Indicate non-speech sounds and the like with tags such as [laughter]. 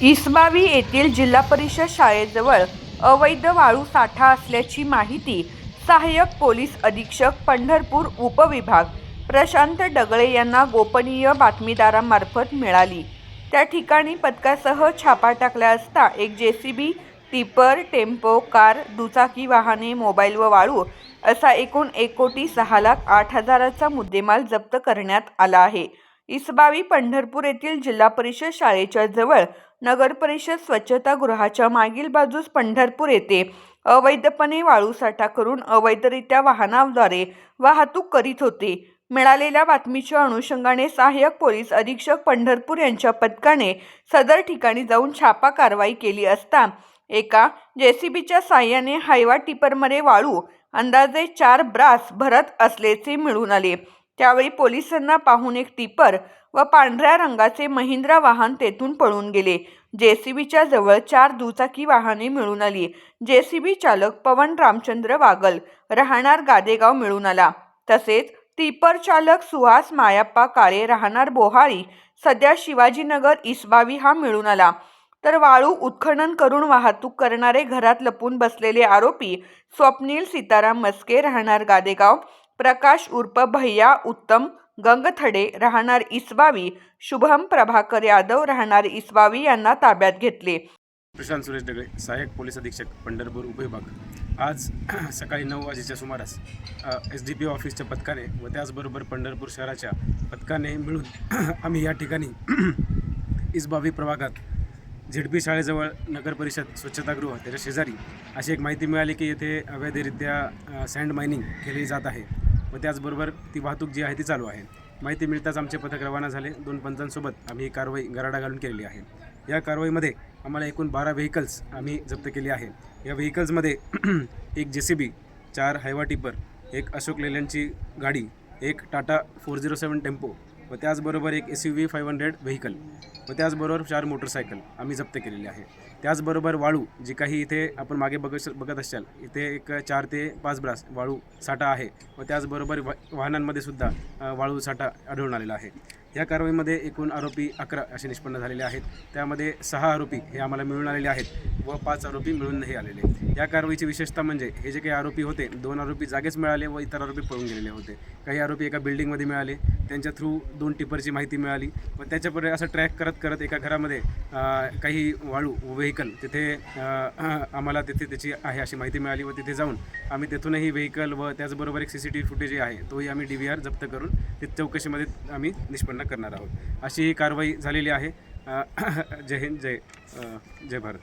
इसबावी येथील जिल्हा परिषद शाळेजवळ अवैध वाळू साठा असल्याची माहिती सहाय्यक पोलीस अधीक्षक पंढरपूर उपविभाग प्रशांत डगळे यांना गोपनीय बातमीदारामार्फत मिळाली. त्या ठिकाणी पथकासह छापा टाकला असता एक J C B tipper tempo car दुचाकी वाहने मोबाईल व वाळू असा एकूण एक कोटी सहा लाख आठ हजाराचा मुद्देमाल जप्त करण्यात आला आहे. इसबावी पंढरपूर येथील जिल्हा परिषद शाळेच्या जवळ नगर परिषद स्वच्छतागृहाच्या मागील बाजूस पंढरपूर येथे अवैधपणे वाळू साठा करून अवैधरित्या वाहनाद्वारे वाहतूक करीत होते. मिळालेल्या बातमीच्या अनुषंगाने सहाय्यक पोलीस अधीक्षक पंढरपूर यांच्या पथकाने सदर ठिकाणी जाऊन छापा कारवाई केली असता एका जेसीबीच्या साह्याने हायवा टिपरमध्ये वाळू अंदाजे चार ब्रास भरत असल्याचे मिळून आले. त्यावेळी पोलिसांना पाहून एक टिपर व पांढऱ्या रंगाचे महिंद्रा वाहन तेथून पळून गेले. जेसीबीच्या जवळ चार दुचाकी वाहने मिळून आली. जेसीबी चालक पवन रामचंद्र वागल राहणार गादेगाव मिळून आला. तसेच टिपर चालक सुहास मायाप्पा काळे राहणार बोहाळी सध्या शिवाजीनगर इसबावी हा मिळून आला. तर वाळू उत्खनन करून वाहतूक करणारे घरात लपून बसलेले आरोपी स्वप्नील सीताराम मस्के राहणार गादेगाव प्रकाश उर्फ भैया उत्तम गंगथडे राहणार इसबावी शुभम प्रभाकर यादव राहणार इसबावी यांना ताब्यात घेतले. प्रशांत सुरेश डगळे सहाय्यक पोलीस अधीक्षक पंढरपूर उपविभाग. आज [clears throat] सकाळी नऊ वाजेच्या सुमारास एस डी पी ऑफिसच्या पथकाने व त्याचबरोबर पंढरपूर शहराच्या पथकाने मिळून [clears throat] आम्ही या ठिकाणी [clears throat] इसबावी प्रभागात झेडपी शाळेजवळ नगर परिषद स्वच्छतागृह त्याच्या शेजारी अशी एक माहिती मिळाली की येथे अवैधरित्या सँड मायनिंग केली जात आहे. व त्याचबरोबर ती वाहतूक जी आहे ती चालू आहे. माहिती मिळताच आमचे पथक रवाना झाले. दोन पंचांसोबत आम्ही ही कारवाई गराडा घालून केलेली आहे. या कारवाईमध्ये आम्हाला एकूण बारा व्हेकल्स आम्ही जप्त केली आहे. या व्हेकल्समध्ये [clears throat] एक जे सी बी चार हायवा टिपर एक अशोक लेल्यांची गाडी एक Tata four zero seven tempo व त्याचबरोबर एक S U V five hundred vehicle व त्याचबरोबर चार मोटरसायकल आम्ही जप्त केलेली आहे. त्याचबरोबर वाळू जी काही इथे आपण मागे बघ बघत असाल इथे एक चार ते पाच ब्रास वाळू साठा आहे व त्याचबरोबर वा वाहनांमध्ये सुद्धा वाळू साठा आढळून आलेला आहे. या कारवाईमध्ये एकूण आरोपी अकरा असे निष्पन्न झालेले आहेत. त्यामध्ये सहा आरोपी हे आम्हाला मिळून आलेले आहेत व पाच आरोपी मिळून नाही आलेले या कारवाईची विशेषता म्हणजे हे जे काही आरोपी होते दोन आरोपी जागेच मिळाले व इतर आरोपी पळून गेलेले होते. काही आरोपी एका बिल्डिंगमध्ये मिळाले त्यांच्या थ्रू दोन टिपरची माहिती मिळाली व त्याच्यापुढे असं ट्रॅक करत करत एका घरामध्ये काही वाळू व्हेकल तिथे आम्हाला तिथे त्याची आहे अशी माहिती मिळाली व तिथे जाऊन आम्ही तेथूनही व्हेकल व त्याचबरोबर एक C C T V footage आहे तोही आम्ही डी व्ही आर जप्त करून ते चौकशीमध्ये आम्ही निष्पन्न करणार आहोत. अशी ही कारवाई झालेली आहे. [clears throat] जय हिंद जय जय भारत.